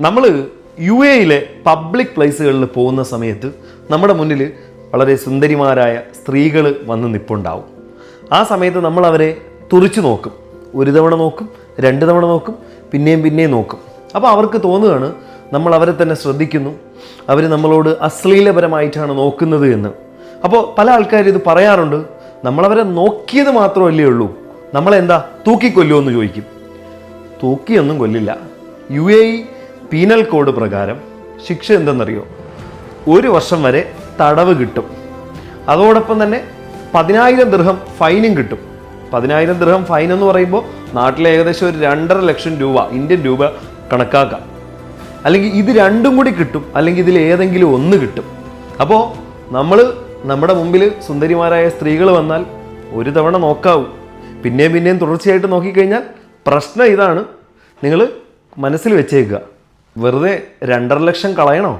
നമ്മൾ യു എയിലെ പബ്ലിക് പ്ലേസുകളിൽ പോകുന്ന സമയത്ത് നമ്മുടെ മുന്നിൽ വളരെ സുന്ദരിമാരായ സ്ത്രീകൾ വന്ന് നിപ്പുണ്ടാവും. ആ സമയത്ത് നമ്മൾ അവരെ തുറിച്ചു നോക്കും. ഒരു തവണ നോക്കും രണ്ട് തവണ നോക്കും പിന്നെയും പിന്നെയും നോക്കും. അപ്പോൾ അവർക്ക് തോന്നുകയാണ് നമ്മൾ അവരെ തന്നെ ശ്രദ്ധിക്കുന്നു. അവർ നമ്മളോട് അശ്ലീലപരമായിട്ടാണ് നോക്കുന്നത് എന്ന്. അപ്പോൾ പല ആൾക്കാരും ഇത് പറയാറുണ്ട്. നമ്മളവരെ നോക്കിയത് മാത്രമല്ലേ ഉള്ളൂ. നമ്മളെന്താ തൂക്കിക്കൊല്ലുമോ എന്ന് ചോദിക്കും. തൂക്കിയൊന്നും കൊല്ലില്ല. യു എ പീനൽ കോഡ് പ്രകാരം ശിക്ഷ എന്തെന്നറിയോ? ഒരു വർഷം വരെ തടവ് കിട്ടും. അതോടൊപ്പം തന്നെ പതിനായിരം ദൃഹം ഫൈനും കിട്ടും. പതിനായിരം ദൃഹം ഫൈൻ എന്ന് പറയുമ്പോൾ നാട്ടിലെ ഏകദേശം ഒരു രണ്ടര ലക്ഷം രൂപ ഇന്ത്യൻ രൂപ കണക്കാക്കാം. അല്ലെങ്കിൽ ഇത് രണ്ടും കൂടി കിട്ടും അല്ലെങ്കിൽ ഇതിൽ ഏതെങ്കിലും ഒന്ന് കിട്ടും. അപ്പോൾ നമ്മൾ നമ്മുടെ മുമ്പിൽ സുന്ദരിമാരായ സ്ത്രീകൾ വന്നാൽ ഒരു തവണ നോക്കാവൂ. പിന്നെയും പിന്നെയും തുടർച്ചയായിട്ട് നോക്കിക്കഴിഞ്ഞാൽ പ്രശ്നം ഇതാണ്. നിങ്ങൾ മനസ്സിൽ വെച്ചേക്കുക. വെറുതെ രണ്ടര ലക്ഷം കളയണോ?